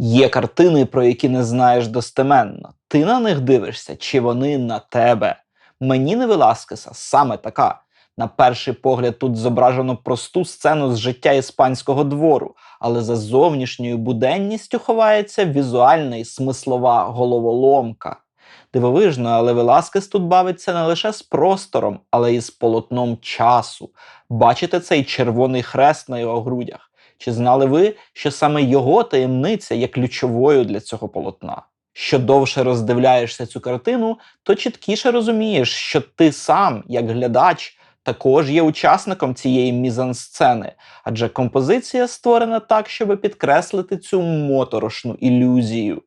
Є картини, про які не знаєш достеменно. Ти на них дивишся, чи вони на тебе. Мені не Веласкеса саме така. На перший погляд тут зображено просту сцену з життя іспанського двору, але за зовнішньою буденністю ховається візуальна і смислова головоломка. Дивовижно, але Веласкес тут бавиться не лише з простором, але й з полотном часу. Бачите цей червоний хрест на його грудях? Чи знали ви, що саме його таємниця є ключовою для цього полотна? Що довше роздивляєшся цю картину, то чіткіше розумієш, що ти сам, як глядач, також є учасником цієї мізансцени, адже композиція створена так, щоб підкреслити цю моторошну ілюзію.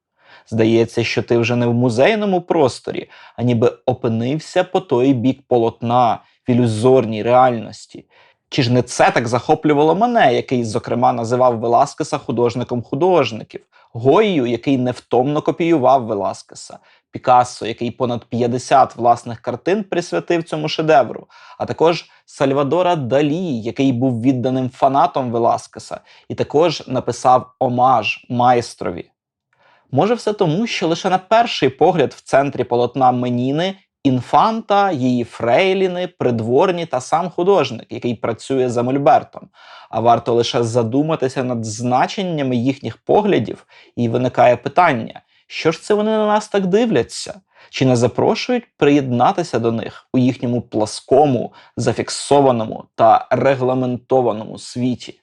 Здається, що ти вже не в музейному просторі, а ніби опинився по той бік полотна в ілюзорній реальності. Чи ж не це так захоплювало мене, який, зокрема, називав Веласкеса художником художників, Гойю, який невтомно копіював Веласкеса, Пікассо, який понад 50 власних картин присвятив цьому шедевру, а також Сальвадора Далі, який був відданим фанатом Веласкеса, і також написав омаж майстрові. Може, все тому, що лише на перший погляд в центрі полотна Меніни інфанта, її фрейліни, придворні та сам художник, який працює за Мольбертом. А варто лише задуматися над значеннями їхніх поглядів, і виникає питання: що ж це вони на нас так дивляться? Чи не запрошують приєднатися до них у їхньому пласкому, зафіксованому та регламентованому світі?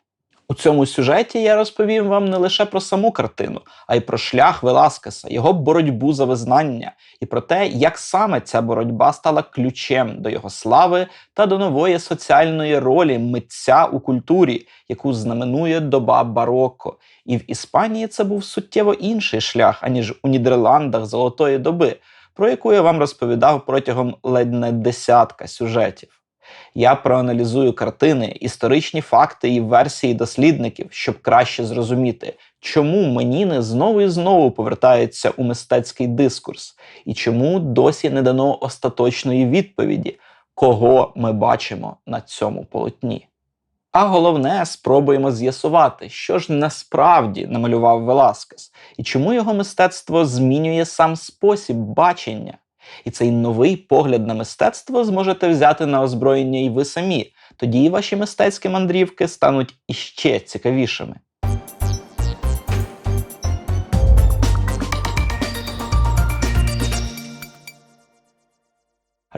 У цьому сюжеті я розповім вам не лише про саму картину, а й про шлях Веласкеса, його боротьбу за визнання, і про те, як саме ця боротьба стала ключем до його слави та до нової соціальної ролі митця у культурі, яку знаменує доба бароко. І в Іспанії це був суттєво інший шлях, аніж у Нідерландах золотої доби, про яку я вам розповідав протягом ледь не десятка сюжетів. Я проаналізую картини, історичні факти і версії дослідників, щоб краще зрозуміти, чому Меніни знову і знову повертаються у мистецький дискурс, і чому досі не дано остаточної відповіді, кого ми бачимо на цьому полотні. А головне, спробуємо з'ясувати, що ж насправді намалював Веласкес, і чому його мистецтво змінює сам спосіб бачення. І цей новий погляд на мистецтво зможете взяти на озброєння і ви самі. Тоді і ваші мистецькі мандрівки стануть іще цікавішими.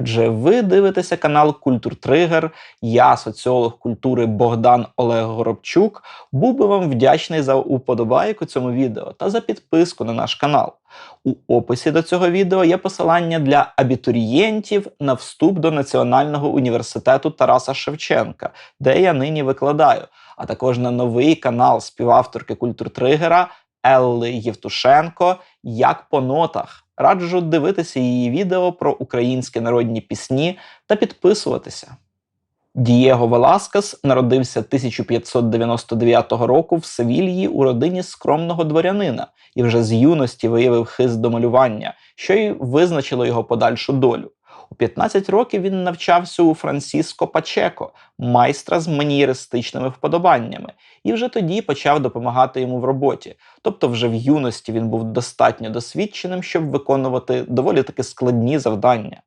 Адже ви дивитеся канал Культур Тригер. Я, соціолог культури Богдан Олег Горобчук, був би вам вдячний за уподобайку цьому відео та за підписку на наш канал. У описі до цього відео є посилання для абітурієнтів на вступ до Національного університету Тараса Шевченка, де я нині викладаю, а також на новий канал співавторки Культуртригера Елли Євтушенко Як по нотах. Раджу дивитися її відео про українські народні пісні та підписуватися. Дієго Веласкес народився 1599 року в Севільї у родині скромного дворянина і вже з юності виявив хист до малювання, що й визначило його подальшу долю. У 15 років він навчався у Франсіско Пачеко, майстра з манієристичними вподобаннями, і вже тоді почав допомагати йому в роботі. Тобто, вже в юності він був достатньо досвідченим, щоб виконувати доволі таки складні завдання.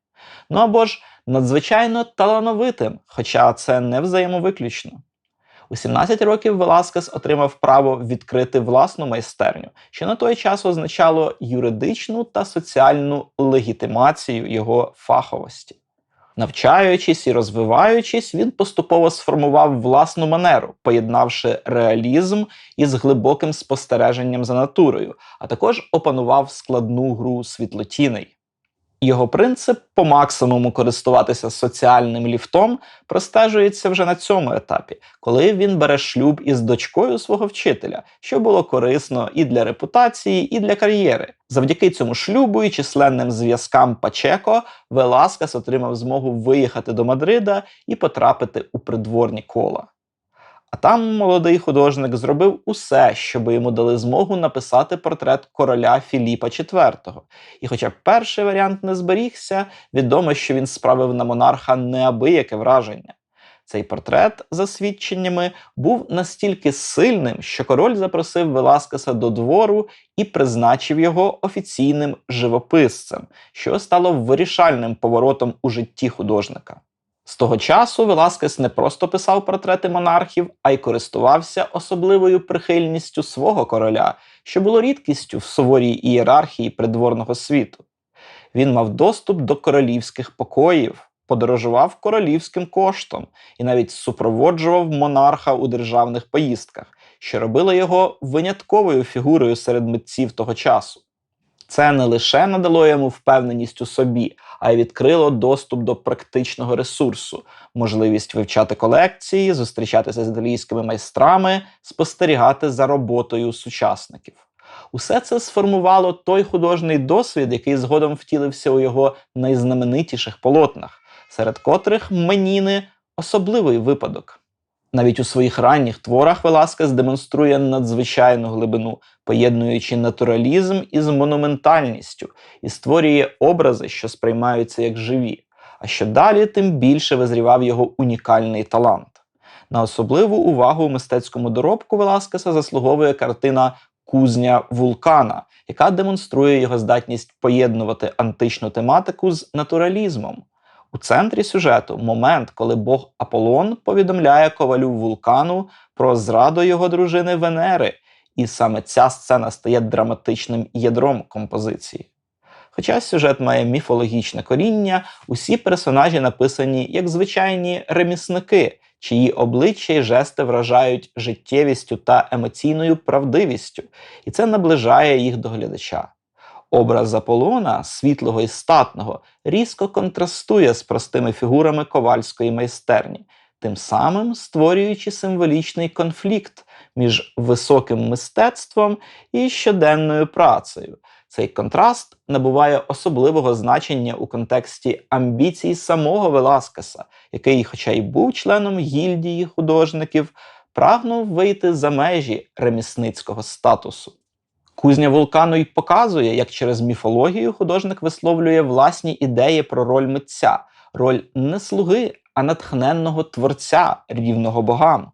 Ну або ж надзвичайно талановитим, хоча це не взаємовиключно. У 17 років Веласкес отримав право відкрити власну майстерню, що на той час означало юридичну та соціальну легітимацію його фаховості. Навчаючись і розвиваючись, він поступово сформував власну манеру, поєднавши реалізм із глибоким спостереженням за натурою, а також опанував складну гру світлотіней. Його принцип по максимуму користуватися соціальним ліфтом простежується вже на цьому етапі, коли він бере шлюб із дочкою свого вчителя, що було корисно і для репутації, і для кар'єри. Завдяки цьому шлюбу і численним зв'язкам Пачеко Веласкес отримав змогу виїхати до Мадрида і потрапити у придворні кола. А там молодий художник зробив усе, щоб йому дали змогу написати портрет короля Філіпа IV. І хоча перший варіант не зберігся, відомо, що він справив на монарха неабияке враження. Цей портрет, за свідченнями, був настільки сильним, що король запросив Веласкеса до двору і призначив його офіційним живописцем, що стало вирішальним поворотом у житті художника. З того часу Веласкес не просто писав портрети монархів, а й користувався особливою прихильністю свого короля, що було рідкістю в суворій ієрархії придворного світу. Він мав доступ до королівських покоїв, подорожував королівським коштом і навіть супроводжував монарха у державних поїздках, що робило його винятковою фігурою серед митців того часу. Це не лише надало йому впевненість у собі, а й відкрило доступ до практичного ресурсу, можливість вивчати колекції, зустрічатися з італійськими майстрами, спостерігати за роботою сучасників. Усе це сформувало той художній досвід, який згодом втілився у його найзнаменитіших полотнах, серед котрих Меніни особливий випадок. Навіть у своїх ранніх творах Веласкес демонструє надзвичайну глибину, поєднуючи натуралізм із монументальністю і створює образи, що сприймаються як живі. А що далі, тим більше визрівав його унікальний талант. На особливу увагу у мистецькому доробку Веласкеса заслуговує картина Кузня вулкана, яка демонструє його здатність поєднувати античну тематику з натуралізмом. У центрі сюжету момент, коли Бог Аполлон повідомляє ковалю вулкану про зраду його дружини Венери, і саме ця сцена стає драматичним ядром композиції. Хоча сюжет має міфологічне коріння, усі персонажі написані як звичайні ремісники, чиї обличчя й жести вражають життєвістю та емоційною правдивістю, і це наближає їх до глядача. Образ Аполлона, світлого і статного, різко контрастує з простими фігурами ковальської майстерні, тим самим створюючи символічний конфлікт між високим мистецтвом і щоденною працею. Цей контраст набуває особливого значення у контексті амбіцій самого Веласкеса, який, хоча й був членом гільдії художників, прагнув вийти за межі ремісницького статусу. Кузня вулкану й показує, як через міфологію художник висловлює власні ідеї про роль митця, роль не слуги, а натхненного творця, рівного богам.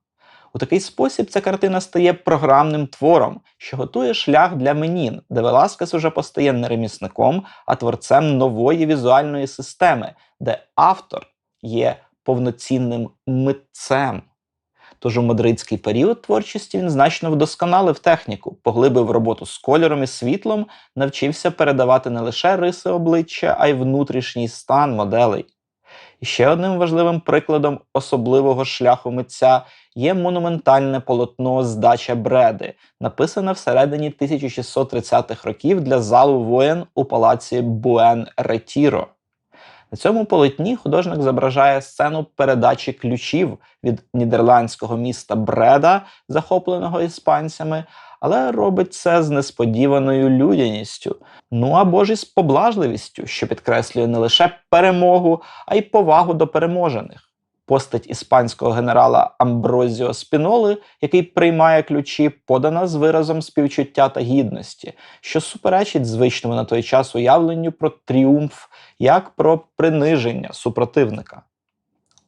У такий спосіб ця картина стає програмним твором, що готує шлях для Менін, де Веласкес уже постає не ремісником, а творцем нової візуальної системи, де автор є повноцінним митцем. Тож у мадридський період творчості він значно вдосконалив техніку, поглибив роботу з кольором і світлом, навчився передавати не лише риси обличчя, а й внутрішній стан моделей. І ще одним важливим прикладом особливого шляху митця є монументальне полотно Здача Бреди, написане всередині 1630-х років для залу воєн у палаці Буен Ретіро. На цьому полотні художник зображає сцену передачі ключів від нідерландського міста Бреда, захопленого іспанцями, але робить це з несподіваною людяністю, ну або ж із поблажливістю, що підкреслює не лише перемогу, а й повагу до переможених. Постать іспанського генерала Амброзіо Спіноли, який приймає ключі, подана з виразом співчуття та гідності, що суперечить звичному на той час уявленню про тріумф як про приниження супротивника.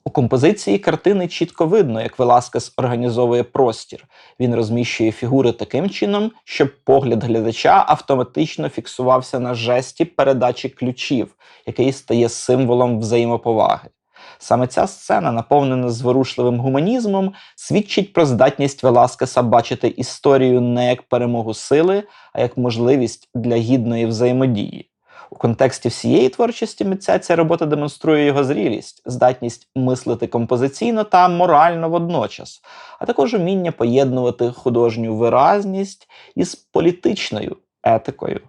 У композиції картини чітко видно, як Веласкес організовує простір. Він розміщує фігури таким чином, щоб погляд глядача автоматично фіксувався на жесті передачі ключів, який стає символом взаємоповаги. Саме ця сцена, наповнена зворушливим гуманізмом, свідчить про здатність Веласкеса бачити історію не як перемогу сили, а як можливість для гідної взаємодії. У контексті всієї творчості митця ця робота демонструє його зрілість, здатність мислити композиційно та морально водночас, а також уміння поєднувати художню виразність із політичною етикою.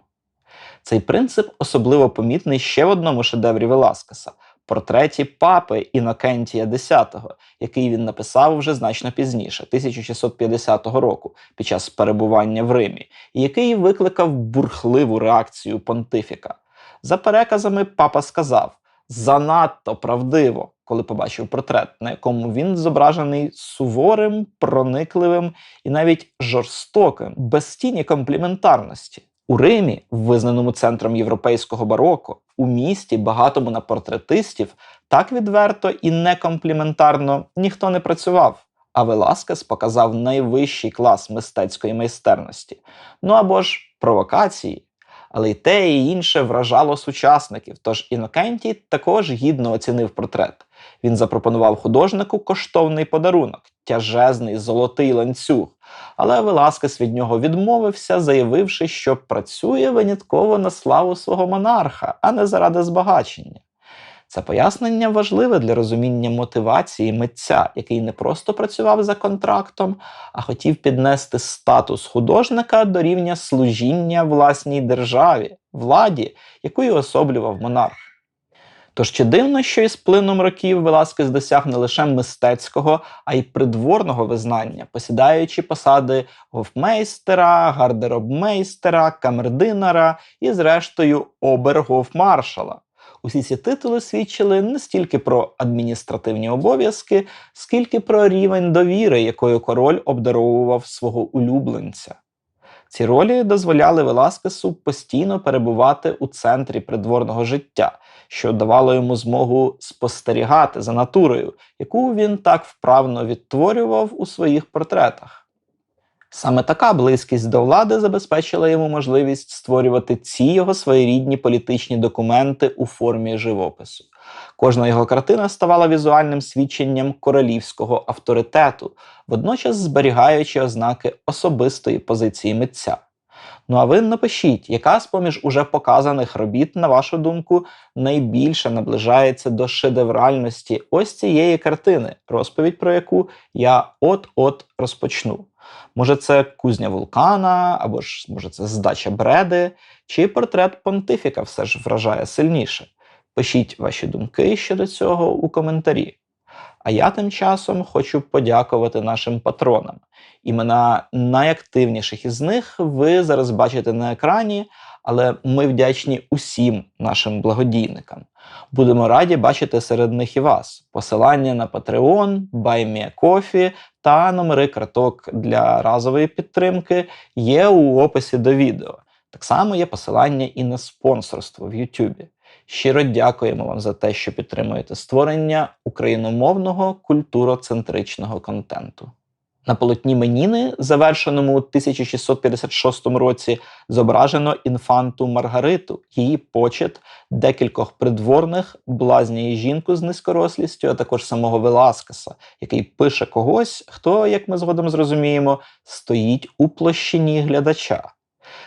Цей принцип особливо помітний ще в одному шедеврі Веласкеса портреті папи Інокентія X, який він написав вже значно пізніше, 1650 року, під час перебування в Римі, і який викликав бурхливу реакцію понтифіка. За переказами, папа сказав занадто правдиво, коли побачив портрет, на якому він зображений суворим, проникливим і навіть жорстоким, без тіні компліментарності. У Римі, визнаному центром європейського бароко, у місті, багатому на портретистів, так відверто і некомпліментарно ніхто не працював. А Веласкес показав найвищий клас мистецької майстерності. Ну або ж провокації. Але й те, і інше вражало сучасників. Тож Інокентій також гідно оцінив портрет. Він запропонував художнику коштовний подарунок тяжезний золотий ланцюг. Але Веласкес від нього відмовився, заявивши, що працює винятково на славу свого монарха, а не заради збагачення. Це пояснення важливе для розуміння мотивації митця, який не просто працював за контрактом, а хотів піднести статус художника до рівня служіння власній державі, владі, яку й особлював монарх. Тож чи дивно, що із плином років Веласкес досяг не лише мистецького, а й придворного визнання, посідаючи посади гофмейстера, гардеробмейстера, камердинера і, зрештою, обергофмаршала. Усі ці титули свідчили не стільки про адміністративні обов'язки, скільки про рівень довіри, якою король обдаровував свого улюбленця. Ці ролі дозволяли Веласкесу постійно перебувати у центрі придворного життя, що давало йому змогу спостерігати за натурою, яку він так вправно відтворював у своїх портретах. Саме така близькість до влади забезпечила йому можливість створювати ці його своєрідні політичні документи у формі живопису. Кожна його картина ставала візуальним свідченням королівського авторитету, водночас зберігаючи ознаки особистої позиції митця. Ну а ви напишіть, яка з поміж уже показаних робіт, на вашу думку, найбільше наближається до шедевральності ось цієї картини, розповідь про яку я от-от розпочну. Може, це кузня вулкана, або ж може це здача бреди, чи портрет понтифіка все ж вражає сильніше. Пишіть ваші думки щодо цього у коментарі. А я тим часом хочу подякувати нашим патронам. Імена найактивніших із них ви зараз бачите на екрані, але ми вдячні усім нашим благодійникам. Будемо раді бачити серед них і вас. Посилання на Patreon, BuyMeACoffee та номери карток для разової підтримки є у описі до відео. Так само є посилання і на спонсорство в YouTube. Щиро дякуємо вам за те, що підтримуєте створення україномовного культуроцентричного контенту. На полотні Меніни, завершеному у 1656 році, зображено інфанту Маргариту, її почет, декількох придворних, блазня жінку з низькорослістю, а також самого Веласкеса, який пише когось, хто, як ми згодом зрозуміємо, стоїть у площині глядача.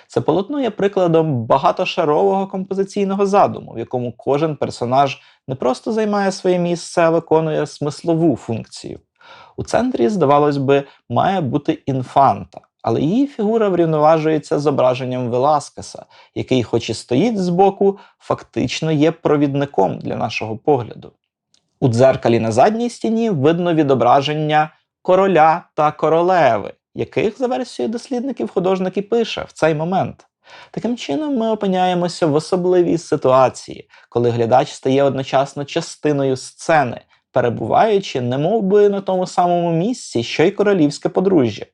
Це полотно є прикладом багатошарового композиційного задуму, в якому кожен персонаж не просто займає своє місце, а виконує смислову функцію. У центрі, здавалось би, має бути інфанта, але її фігура врівноважується зображенням Веласкеса, який, хоч і стоїть збоку, фактично є провідником для нашого погляду. У дзеркалі на задній стіні видно відображення короля та королеви, яких, за версією дослідників, художник і пише в цей момент. Таким чином, ми опиняємося в особливій ситуації, коли глядач стає одночасно частиною сцени, перебуваючи немов би на тому самому місці, що й королівське подружжя.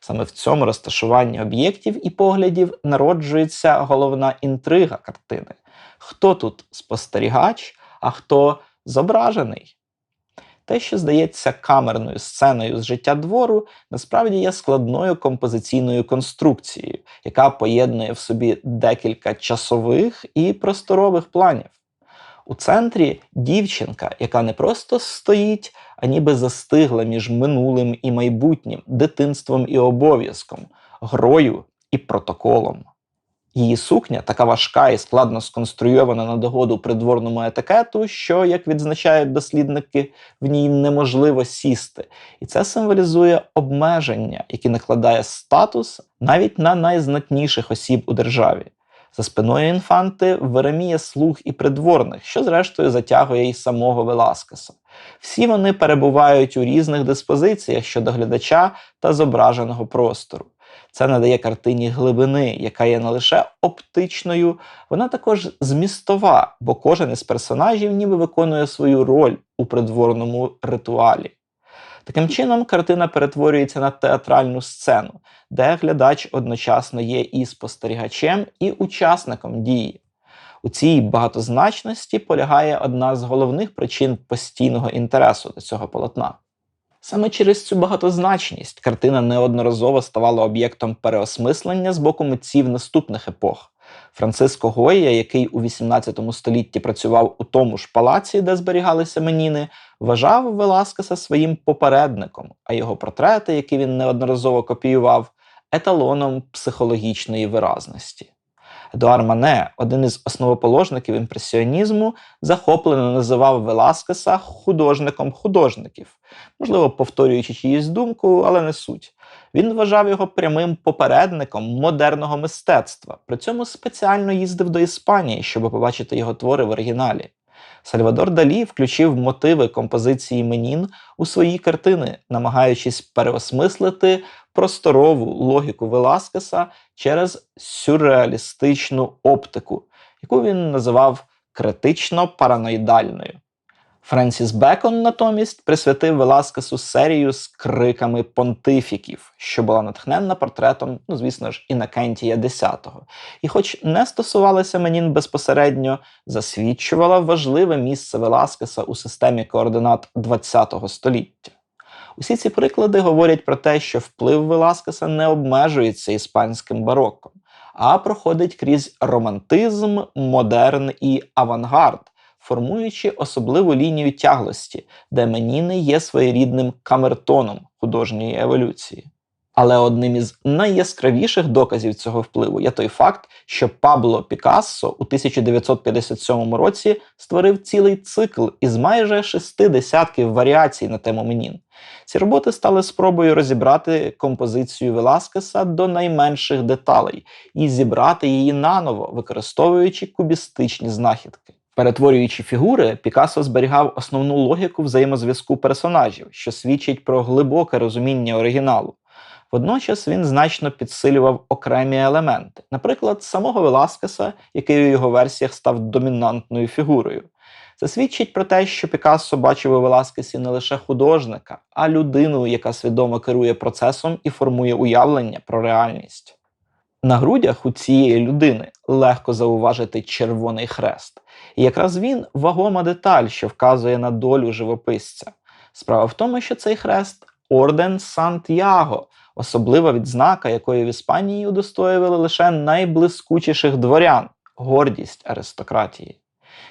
Саме в цьому розташуванні об'єктів і поглядів народжується головна інтрига картини: хто тут спостерігач, а хто зображений. Те, що здається камерною сценою з життя двору, насправді є складною композиційною конструкцією, яка поєднує в собі декілька часових і просторових планів. У центрі дівчинка, яка не просто стоїть, а ніби застигла між минулим і майбутнім, дитинством і обов'язком, грою і протоколом. Її сукня така важка і складно сконструйована на догоду придворному етикету, що, як відзначають дослідники, в ній неможливо сісти. І це символізує обмеження, які накладає статус навіть на найзнатніших осіб у державі. За спиною інфанти Вереміє слуг і придворних, що зрештою затягує й самого Веласкеса. Всі вони перебувають у різних диспозиціях щодо глядача та зображеного простору. Це надає картині глибини, яка є не лише оптичною, вона також змістова, бо кожен із персонажів ніби виконує свою роль у придворному ритуалі. Таким чином, картина перетворюється на театральну сцену, де глядач одночасно є і спостерігачем, і учасником дії. У цій багатозначності полягає одна з головних причин постійного інтересу до цього полотна. Саме через цю багатозначність картина неодноразово ставала об'єктом переосмислення з боку митців наступних епох. Франциско Гойя, який у XVIII столітті працював у тому ж палаці, де зберігалися меніни, вважав Веласкеса своїм попередником, а його портрети, які він неодноразово копіював, еталоном психологічної виразності. Едуар Мане, один із основоположників імпресіонізму, захоплено називав Веласкеса художником художників, можливо, повторюючи чиюсь думку, але не суть. Він вважав його прямим попередником модерного мистецтва. При цьому спеціально їздив до Іспанії, щоб побачити його твори в оригіналі. Сальвадор Далі включив мотиви композиції Менін у свої картини, намагаючись переосмислити просторову логіку Веласкеса через сюрреалістичну оптику, яку він називав критично параноїдальною. Френсіс Бекон натомість присвятив Веласкесу серію з криками понтифіків, що була натхненна портретом, ну звісно ж, Інакентія X. І, хоч не стосувалася Менін безпосередньо, засвідчувала важливе місце Веласкеса у системі координат ХХ століття. Усі ці приклади говорять про те, що вплив Веласкеса не обмежується іспанським бароком, а проходить крізь романтизм, модерн і авангард формуючи особливу лінію тяглості, де меніни є своєрідним камертоном художньої еволюції. Але одним із найяскравіших доказів цього впливу є той факт, що Пабло Пікассо у 1957 році створив цілий цикл із майже шести десятків варіацій на тему Менін. Ці роботи стали спробою розібрати композицію Веласкеса до найменших деталей і зібрати її наново, використовуючи кубістичні знахідки. Перетворюючи фігури, Пікассо зберігав основну логіку взаємозв'язку персонажів, що свідчить про глибоке розуміння оригіналу. Водночас він значно підсилював окремі елементи, наприклад, самого Веласкеса, який у його версіях став домінантною фігурою. Це свідчить про те, що Пікассо бачив у Веласкесі не лише художника, а людину, яка свідомо керує процесом і формує уявлення про реальність. На грудях у цієї людини легко зауважити червоний хрест. І якраз він вагома деталь, що вказує на долю живописця. Справа в тому, що цей хрест орден Сантьяго, особлива відзнака, якої в Іспанії удостоювали лише найблискучіших дворян гордість аристократії.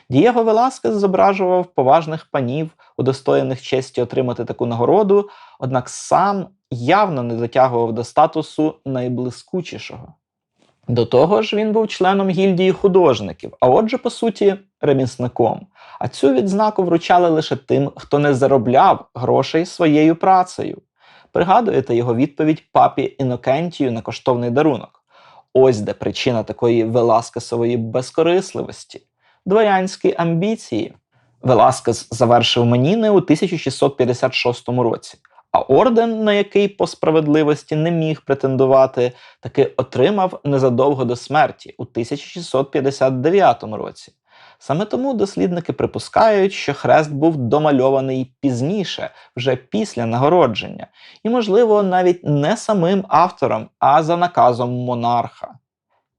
Дієго Веласкес зображував поважних панів, удостоєних честі отримати таку нагороду, однак сам явно не дотягував до статусу найблискучішого. До того ж, він був членом гільдії художників, а отже, по суті, ремісником. А цю відзнаку вручали лише тим, хто не заробляв грошей своєю працею. Пригадуєте його відповідь папі Інокентію на коштовний дарунок. Ось де причина такої Веласкесової безкорисливості, дворянські амбіції. Веласкес завершив Меніни у 1656 році. А орден, на який по справедливості не міг претендувати, таки отримав незадовго до смерті у 1659 році. Саме тому дослідники припускають, що хрест був домальований пізніше, вже після нагородження, і, можливо, навіть не самим автором, а за наказом монарха.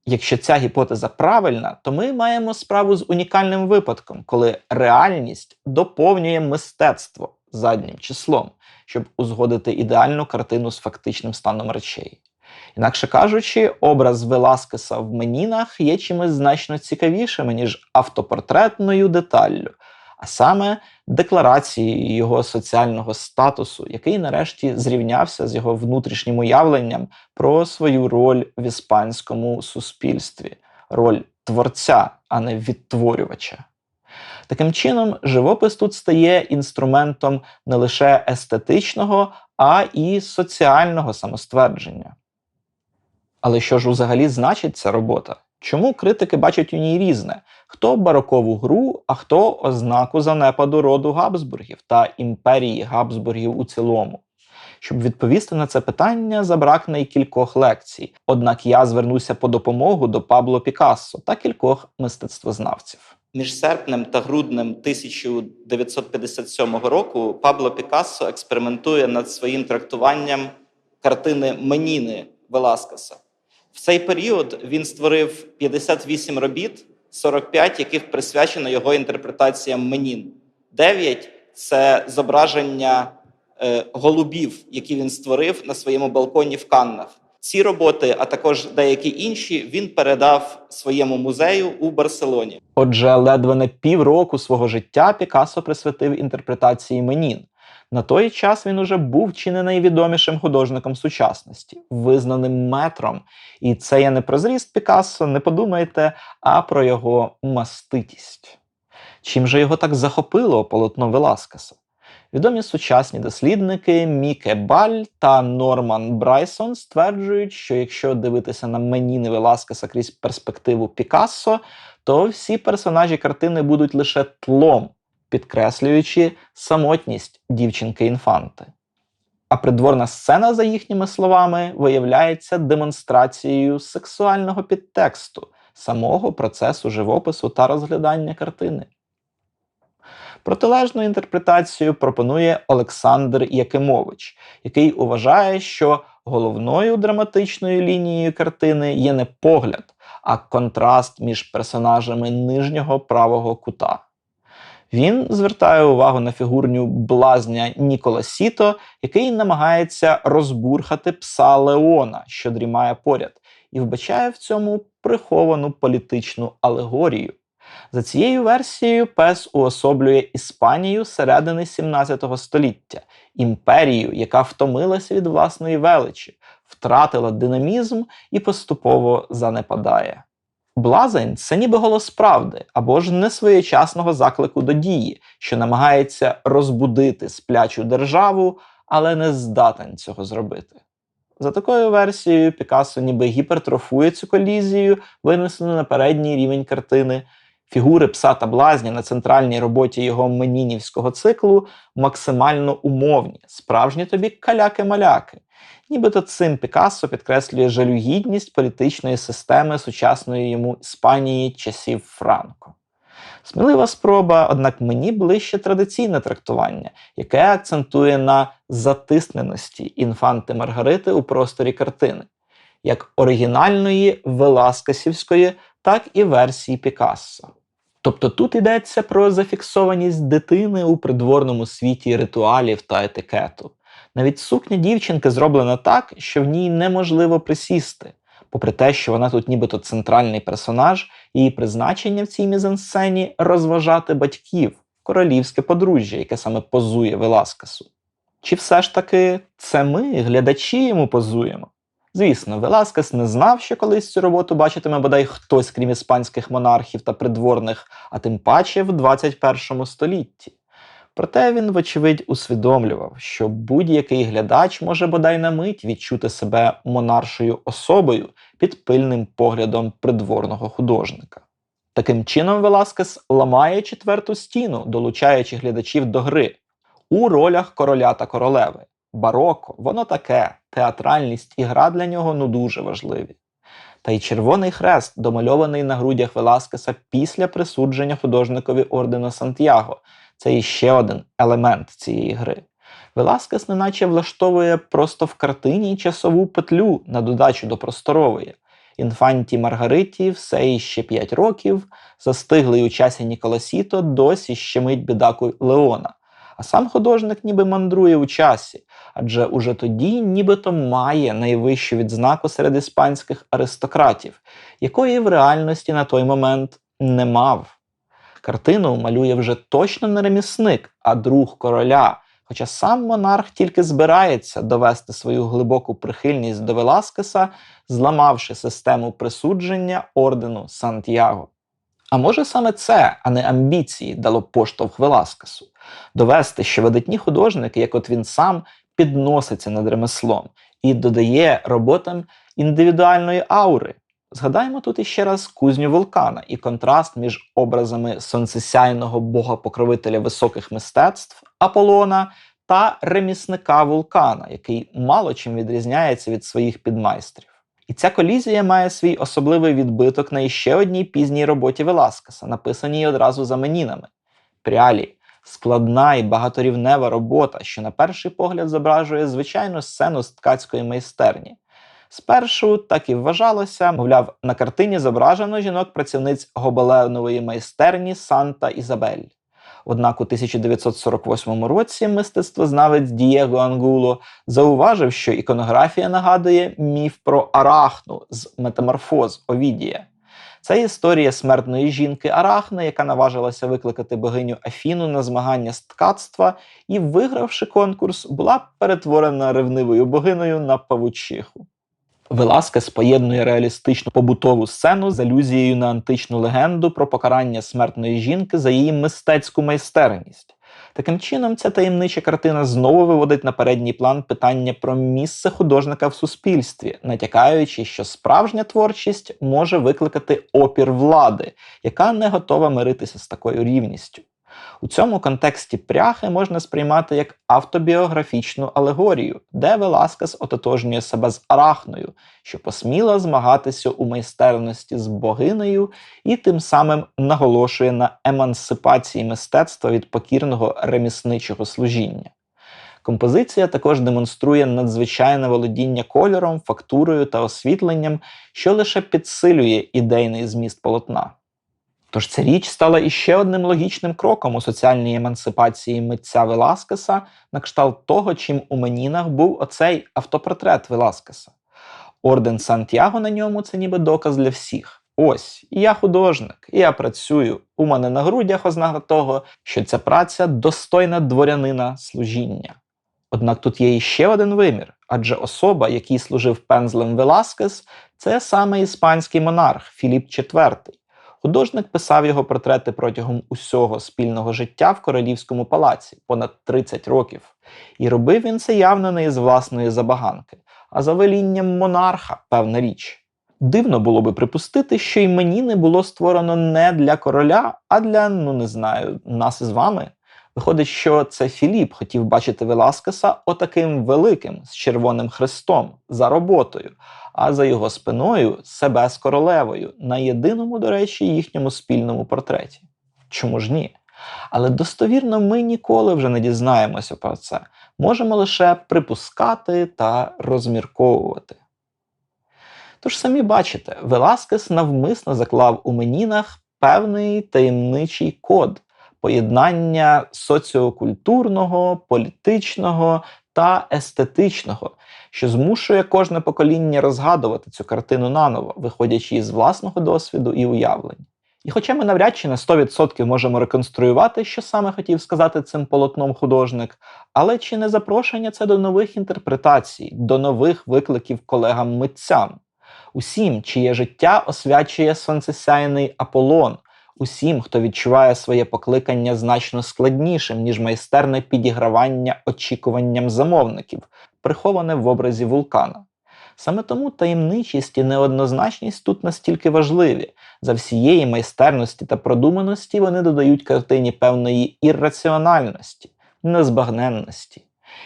Якщо ця гіпотеза правильна, то ми маємо справу з унікальним випадком, коли реальність доповнює мистецтво заднім числом щоб узгодити ідеальну картину з фактичним станом речей. Інакше кажучи, образ Веласкеса в менінах є чимось значно цікавішим, ніж автопортретною деталлю, а саме декларацією його соціального статусу, який нарешті зрівнявся з його внутрішнім уявленням про свою роль в іспанському суспільстві, роль творця, а не відтворювача. Таким чином, живопис тут стає інструментом не лише естетичного, а і соціального самоствердження. Але що ж взагалі значить ця робота? Чому критики бачать у ній різне? Хто барокову гру, а хто ознаку занепаду роду Габсбургів та імперії Габсбургів у цілому? Щоб відповісти на це питання, забракне й кількох лекцій. Однак я звернуся по допомогу до Пабло Пікассо та кількох мистецтвознавців. Між серпнем та груднем 1957 року Пабло Пікассо експериментує над своїм трактуванням картини Меніни Веласкеса. В цей період він створив 58 робіт, 45 яких присвячено його інтерпретаціям Менін. 9 – це зображення е, голубів, які він створив на своєму балконі в Каннах. Ці роботи, а також деякі інші, він передав своєму музею у Барселоні. Отже, ледве не півроку свого життя Пікассо присвятив інтерпретації Менін. На той час він уже був чи не найвідомішим художником сучасності, визнаним метром. І це я не про зріст Пікассо, не подумайте, а про його маститість. Чим же його так захопило полотно Веласкеса? Відомі сучасні дослідники Міке Баль та Норман Брайсон стверджують, що якщо дивитися на Меніни Веласкеса крізь перспективу Пікассо, то всі персонажі картини будуть лише тлом, підкреслюючи самотність дівчинки-інфанти. А придворна сцена, за їхніми словами, виявляється демонстрацією сексуального підтексту, самого процесу живопису та розглядання картини. Протилежну інтерпретацію пропонує Олександр Якимович, який вважає, що головною драматичною лінією картини є не погляд, а контраст між персонажами нижнього правого кута. Він звертає увагу на фігурню блазня Нікола Сіто, який намагається розбурхати пса Леона, що дрімає поряд, і вбачає в цьому приховану політичну алегорію. За цією версією, пес уособлює Іспанію середини 17 століття, імперію, яка втомилася від власної величі, втратила динамізм і поступово занепадає. Блазень це ніби голос правди або ж несвоєчасного заклику до дії, що намагається розбудити сплячу державу, але не здатен цього зробити. За такою версією, Пікассо ніби гіпертрофує цю колізію, винесену на передній рівень картини. Фігури пса та блазня на центральній роботі його менінівського циклу максимально умовні, справжні тобі каляки-маляки. Нібито цим Пікассо підкреслює жалюгідність політичної системи сучасної йому Іспанії часів Франко. Смілива спроба, однак мені ближче традиційне трактування, яке акцентує на затисненості інфанти Маргарити у просторі картини, як оригінальної веласкасівської, так і версії Пікассо. Тобто тут йдеться про зафіксованість дитини у придворному світі ритуалів та етикету. Навіть сукня дівчинки зроблена так, що в ній неможливо присісти, попри те, що вона тут нібито центральний персонаж, її призначення в цій мізансцені розважати батьків, королівське подружжя, яке саме позує Веласкесу. Чи все ж таки це ми, глядачі, йому позуємо? Звісно, Веласкес не знав, що колись цю роботу бачитиме бодай хтось, крім іспанських монархів та придворних, а тим паче в 21 столітті. Проте він, вочевидь, усвідомлював, що будь-який глядач може бодай на мить відчути себе монаршою особою під пильним поглядом придворного художника. Таким чином, Веласкес ламає четверту стіну, долучаючи глядачів до гри у ролях короля та королеви. Бароко, воно таке, театральність і гра для нього ну дуже важливі. Та й червоний хрест, домальований на грудях Веласкеса після присудження художникові ордену Сантьяго, це іще один елемент цієї гри. Веласкес неначе влаштовує просто в картині часову петлю на додачу до просторової. Інфанті Маргариті все іще 5 років, застиглий у часі Ніколасіто досі щемить бідаку Леона. А сам художник ніби мандрує у часі, адже уже тоді нібито має найвищу відзнаку серед іспанських аристократів, якої в реальності на той момент не мав. Картину малює вже точно не ремісник, а друг короля. Хоча сам монарх тільки збирається довести свою глибоку прихильність до Веласкеса, зламавши систему присудження ордену Сантьяго. А може саме це, а не амбіції, дало поштовх Веласкесу довести, що видатні художники, як от він сам, підноситься над ремеслом і додає роботам індивідуальної аури. Згадаємо тут іще раз кузню вулкана і контраст між образами сонцесяйного бога-покровителя високих мистецтв Аполлона та ремісника вулкана, який мало чим відрізняється від своїх підмайстрів. І ця колізія має свій особливий відбиток на іще одній пізній роботі Веласкеса, написаній одразу за менінами. Прялі складна і багаторівнева робота, що на перший погляд зображує звичайну сцену з ткацької майстерні. Спершу так і вважалося, мовляв, на картині зображено жінок-працівниць гобеленової майстерні Санта Ізабель. Однак у 1948 році мистецтвознавець Дієго Ангуло зауважив, що іконографія нагадує міф про Арахну з метаморфоз Овідія. Це історія смертної жінки Арахни, яка наважилася викликати богиню Афіну на змагання з ткацтва і, вигравши конкурс, була перетворена ревнивою богиною на павучиху. Веласкес поєднує реалістичну побутову сцену з алюзією на античну легенду про покарання смертної жінки за її мистецьку майстерність. Таким чином, ця таємнича картина знову виводить на передній план питання про місце художника в суспільстві, натякаючи, що справжня творчість може викликати опір влади, яка не готова миритися з такою рівністю. У цьому контексті пряхи можна сприймати як автобіографічну алегорію, де Веласкес ототожнює себе з арахною, що посміла змагатися у майстерності з богинею і тим самим наголошує на емансипації мистецтва від покірного ремісничого служіння. Композиція також демонструє надзвичайне володіння кольором, фактурою та освітленням, що лише підсилює ідейний зміст полотна. Тож ця річ стала іще одним логічним кроком у соціальній емансипації митця Веласкеса на кшталт того, чим у Менінах був оцей автопортрет Веласкеса. Орден Сантьяго на ньому це ніби доказ для всіх. Ось, я художник, я працюю. У мене на грудях ознака того, що ця праця достойна дворянина служіння. Однак тут є іще один вимір, адже особа, який служив пензлем Веласкес, це саме іспанський монарх Філіп IV. Художник писав його портрети протягом усього спільного життя в королівському палаці понад 30 років, і робив він це явно не із власної забаганки, а за велінням монарха, певна річ. Дивно було би припустити, що й мені не було створено не для короля, а для, ну не знаю, нас із вами. Виходить, що це Філіп хотів бачити Веласкеса отаким великим з червоним хрестом за роботою, а за його спиною себе з королевою на єдиному, до речі, їхньому спільному портреті. Чому ж ні? Але достовірно ми ніколи вже не дізнаємося про це. Можемо лише припускати та розмірковувати. Тож самі бачите, Веласкес навмисно заклав у менінах певний таємничий код поєднання соціокультурного, політичного та естетичного, що змушує кожне покоління розгадувати цю картину наново, виходячи із власного досвіду і уявлень. І хоча ми навряд чи на 100% можемо реконструювати, що саме хотів сказати цим полотном художник, але чи не запрошення це до нових інтерпретацій, до нових викликів колегам-митцям, усім, чиє життя освячує сонцесяйний Аполлон, усім, хто відчуває своє покликання значно складнішим, ніж майстерне підігравання очікуванням замовників, приховане в образі вулкана. Саме тому таємничість і неоднозначність тут настільки важливі. За всієї майстерності та продуманості вони додають картині певної ірраціональності, незбагненності.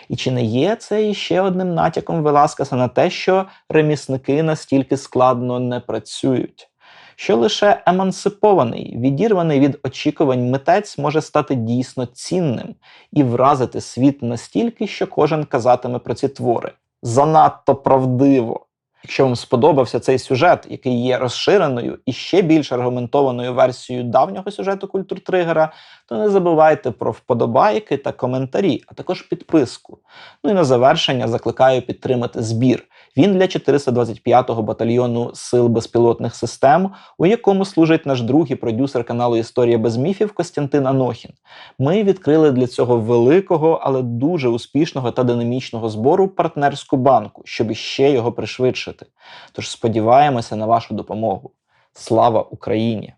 І чи не є це іще одним натяком Веласкеса на те, що ремісники настільки складно не працюють? Що лише емансипований, відірваний від очікувань митець може стати дійсно цінним і вразити світ настільки, що кожен казатиме про ці твори занадто правдиво. Якщо вам сподобався цей сюжет, який є розширеною і ще більш аргументованою версією давнього сюжету культуртригера, то не забувайте про вподобайки та коментарі, а також підписку. Ну і на завершення закликаю підтримати збір. Він для 425-го батальйону сил безпілотних систем, у якому служить наш друг і продюсер каналу Історія без міфів Костянтин Анохін. Ми відкрили для цього великого, але дуже успішного та динамічного збору партнерську банку, щоб іще його пришвидшити. Тож сподіваємося на вашу допомогу. Слава Україні!